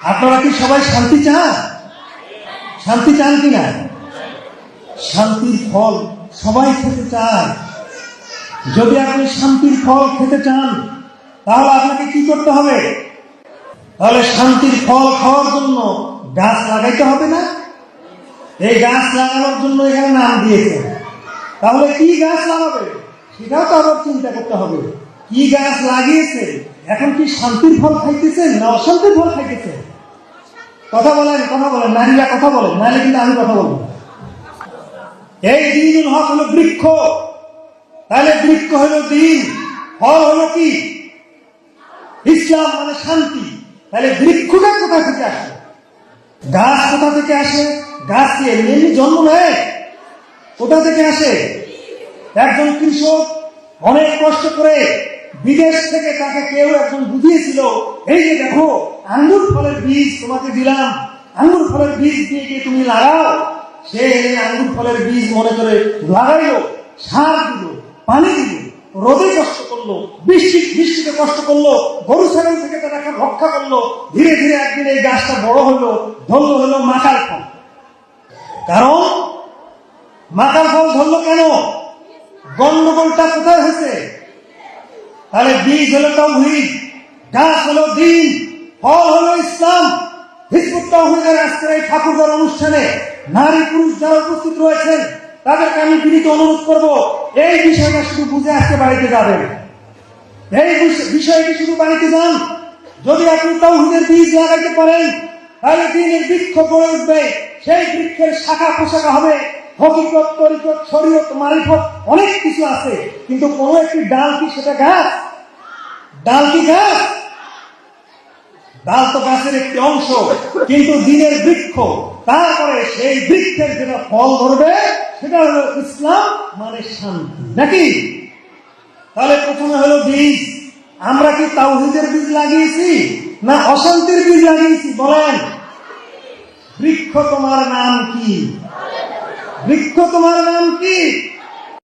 আপনারা কি সবাই শান্তি চান? শান্তি চান কি না শান্তির ফল সবাই খেতে চান। যদি আপনি শান্তির ফল খেতে চান, তাহলে আপনাকে কি করতে হবে? তাহলে শান্তির ফল খাওয়ার জন্য গাছ লাগাইতে হবে না? এই গাছ লাগানোর জন্য এখানে নাম দিয়েছে। তাহলে কি গাছ লাগাবে? সেটাও তো আবার চিন্তা করতে হবে। কি গাছ লাগিয়েছে? এখন কি শান্তির ফল খাইতেছেন না অশান্তির ফল খাইতেছেন? কথা বলেন কথা বলেন, নারীরা কথা বলেন, নাহলে কিন্তু আমি কথা বলব এই দিন হক হলো বৃক্ষ। তাহলে বৃক্ষ হলো দিন, ফল হলো কি? ইসলাম মানে শান্তি। তাহলে বৃক্ষটা কোথা থেকে আসে? গাছ কোথা থেকে আসে? গাছ এমনি এমনি জন্ম নেয়? কোথা থেকে আসে? একজন কৃষক অনেক কষ্ট করে বিদেশ থেকে তাকে কেউ একজন বুঝিয়েছিল, এই যে দেখো, আঙ্গুর ফলের বীজ তোমাকে দিলাম। আঙ্গুর ফলের বীজ দিয়ে গিয়ে তুমি লাগাও? সে এই আঙ্গুর ফলের বীজ মনে করে লাগাইলো, সার দিল, পানি দিল, রোদে কষ্ট করল, বৃষ্টি, বৃষ্টিতে কষ্ট করল গরু ছাগল থেকে তাকে রক্ষা করল। ধীরে ধীরে একদিন এই গাছটা বড় হলো, ধরলো হলো মাকার ফল। কারণ মাথার ফল ধরলো কেন? গন্ডগোলটা কোথায় হয়েছে? তাহলে বীজ হলো তৌহিদ, গাছ হলো দিন, ফল হলো ইসলাম। হিজবুত তৌহিদের আজকের এই ঠাকুরগার অনুষ্ঠানে নারী পুরুষ যারা উপস্থিত রয়েছেন, তাদেরকে আমি বিনীত অনুরোধ করব, এই বিষয়টা শুধু বুঝে আজকে বাড়িতে যাবেন। এই বিষ- বিষয়টি শুধু বাড়িতে যান। যদি আপনি তৌহিদের বীজ লাগাইতে পারেন, তাহলে দিনের বৃক্ষ গড়ে উঠবে, সেই বৃক্ষের শাখা পোশাখা হবে। হকিকত, তরিকত, শরীয়ত, মারিফত অনেক কিছু আছে। কিন্তু কোনো একটি ডাল কি সেটা গাছ? ডাল কি গাছ? ডাল তো গাছের একটি অংশ, কিন্তু দিনের বৃক্ষ। তারপরে সেই বৃক্ষের যেটা ফল ধরবে, সেটা হলো ইসলাম মানে শান্তি। নাকি? তাহলে প্রথমে হলো বীজ। আমরা কি তাওহিদের বীজ লাগিয়েছি না অশান্তির বীজ লাগিয়েছি? বলেন। বৃক্ষ তোমার নাম কি? বৃক্ষ তোমার নাম কি?